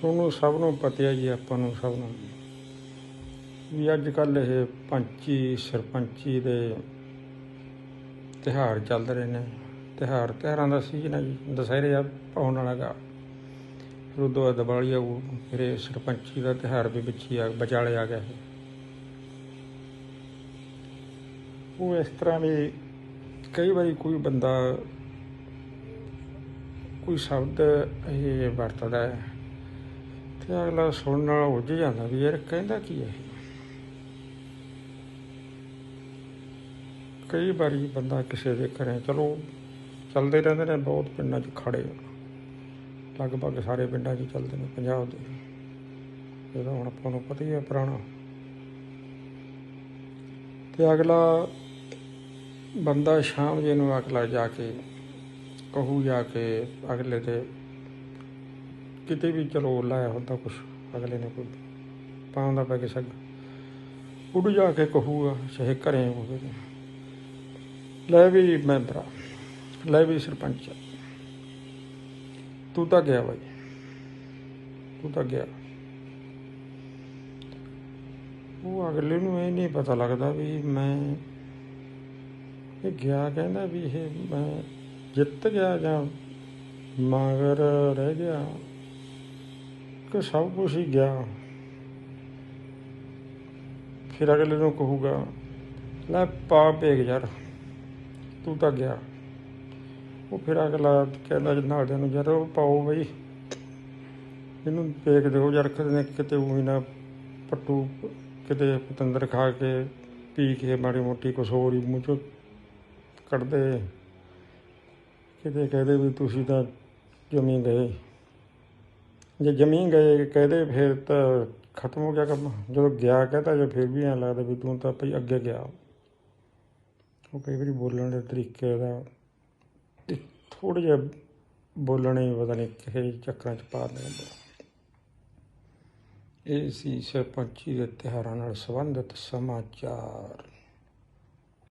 ਸੋਨੂੰ ਸਭ ਨੂੰ ਪਤਾ ਹੈ ਜੀ, ਆਪਾਂ ਨੂੰ ਸਭ ਨੂੰ। ਵੀ ਅੱਜ ਕੱਲ ਇਹ ਪੰਚੀ ਸਰਪੰਚੀ ਦੇ ਤਿਹਾਰ ਚੱਲ ਰਹੇ ਨੇ। ਤਿਹਾਰ ਤਿਉਹਾਰਾਂ ਦਾ ਸੀਜ਼ਨ ਹੈ ਜੀ, ਦਸਹਿਰੇ ਆ ਆਉਣ ਵਾਲਾ ਗਾ। ਫਿਰ ਉਦੋਂ ਬਾਅਦ ਦੀਵਾਲੀ ਆਊ, ਫਿਰ ਇਹ ਸਰਪੰਚੀ ਦਾ ਤਿਹਾਰ ਵੀ ਵਿੱਚ ਹੀ ਆ, ਵਿਚਾਲੇ ਆ ਗਿਆ ਇਹ। ਉਹ ਇਸ ਤਰ੍ਹਾਂ ਵੀ ਕਈ ਵਾਰੀ ਕੋਈ ਬੰਦਾ ਕੋਈ ਸ਼ਬਦ ਇਹ ਵਰਤਦਾ ਹੈ। ਤੇ ਅਗਲਾ ਸੁਣਨ ਨਾਲ ਉੱਝ ਜਾਂਦਾ ਵੀ ਯਾਰ ਕਹਿੰਦਾ ਕੀ ਹੈ? ਕਈ ਵਾਰੀ ਬੰਦਾ ਕਿਸੇ ਦੇ ਘਰੇ, ਚਲੋ ਚੱਲਦੇ ਰਹਿੰਦੇ ਨੇ, ਬਹੁਤ ਪਿੰਡਾਂ 'ਚ ਖੜੇ ਲਗਭਗ ਸਾਰੇ ਪਿੰਡਾਂ 'ਚ ਚੱਲਦੇ ਨੇ, ਪੰਜਾਬ ਦੇ। ਇਹਦਾ ਹੁਣ ਆਪਾਂ ਨੂੰ ਪਤਾ ਹੀ ਹੈ ਪੁਰਾਣਾ। ਤੇ ਅਗਲਾ ਬੰਦਾ ਸ਼ਾਮ ਜੇ ਨੂੰ ਅਗਲਾ ਜਾ ਕੇ, ਕਹੂ ਜਾ ਕੇ ਅਗਲੇ ਦੇ ਕਿਤੇ ਵੀ ਚਲੋ ਲਾਇਆ ਹੁੰਦਾ ਕੁਛ, ਅਗਲੇ ਨੇ ਕੋਈ ਪਾਉਂਦਾ ਪੈ ਕੇ ਸੱਗ। ਉੱਡ ਜਾ ਕੇ ਕਹੂਗਾ, ਚਾਹੇ ਘਰੇ ਹੋਵੇ। ਲੈ ਵੀ ਮੈਂਬਰਾ ਲੈ ਵੀ ਸਰਪੰਚ। ਤੂੰ ਤਾਂ ਗਿਆ ਬਾਈ, ਤੂੰ ਤਾਂ ਗਿਆ। ਉਹ ਅਗਲੇ ਨੂੰ ਇਹ ਨਹੀਂ ਪਤਾ ਲੱਗਦਾ ਵੀ ਮੈਂ, ਇਹ ਗਿਆ ਕਹਿੰਦਾ ਵੀ ਇਹ ਮੈਂ ਜਿੱਤ ਗਿਆ ਜਾਂ ਮਗਰ ਰਹਿ ਗਿਆ। ਕਿ ਸਭ ਕੁਝ ਹੀ ਗਿਆ। ਫਿਰ ਅਗਲੇ ਨੂੰ ਕਹੂਗਾ, ਲੈ ਪਾ ਭੇਗ ਯਾਰ, ਤੂੰ ਤਾਂ ਗਿਆ। ਉਹ ਫਿਰ ਅਗਲਾ ਕਹਿੰਦਾ ਜੀ ਨਾਲ ਨੂੰ, ਯਾਰ ਉਹ ਪਾਓ ਬਈ। ਇਹਨੂੰ ਭੇਗ ਦਿਓ ਯਾਰ ਕਿਤੇ ਕਿਤੇ ਉਹੀ ਨਾ ਪੱਟੂ, ਕਿਤੇ ਪਤੰਦਰ ਖਾ ਕੇ, ਪੀ ਕੇ ਮਾੜੀ ਮੋਟੀ ਕੁਛ ਹੋਰ ਹੀ ਮੂੰਹ ਚੋਂ ਕੱਢਦੇ। ਕਿਤੇ ਕਹਦੇ ਵੀ ਤੁਸੀਂ ਤਾਂ ਜਮੀ ਗਏ। ਜੇ ਜਮੀ ਗਏ, ਕਹਦੇ ਫਿਰ ਤਾਂ ਖਤਮ ਹੋ ਗਿਆ ਕੰਮ। ਜਦੋਂ ਗਿਆ ਕਹਤਾ, ਜੇ ਫਿਰ ਵੀ ਐਂ ਲੱਗਦਾ ਵੀ ਤੂੰ ਤਾਂ ਭਈ ਅੱਗੇ ਗਿਆ। ਉਹ ਕਈ ਵਾਰੀ ਬੋਲਣ ਦੇ ਤਰੀਕੇ ਦਾ ਥੋੜਾ ਜਿਹਾ ਬੋਲਣੇ ਪਤਾ ਨਹੀਂ ਕਿਹੜੇ ਚੱਕਰਾਂ 'ਚ ਪਾ ਦਿੰਦੇ ਇਹ ਸੀ ਸਰਪੰਚੀ ਦੇ ਤਿਉਹਾਰਾਂ ਨਾਲ ਸੰਬੰਧਿਤ ਸਮਾਚਾਰ।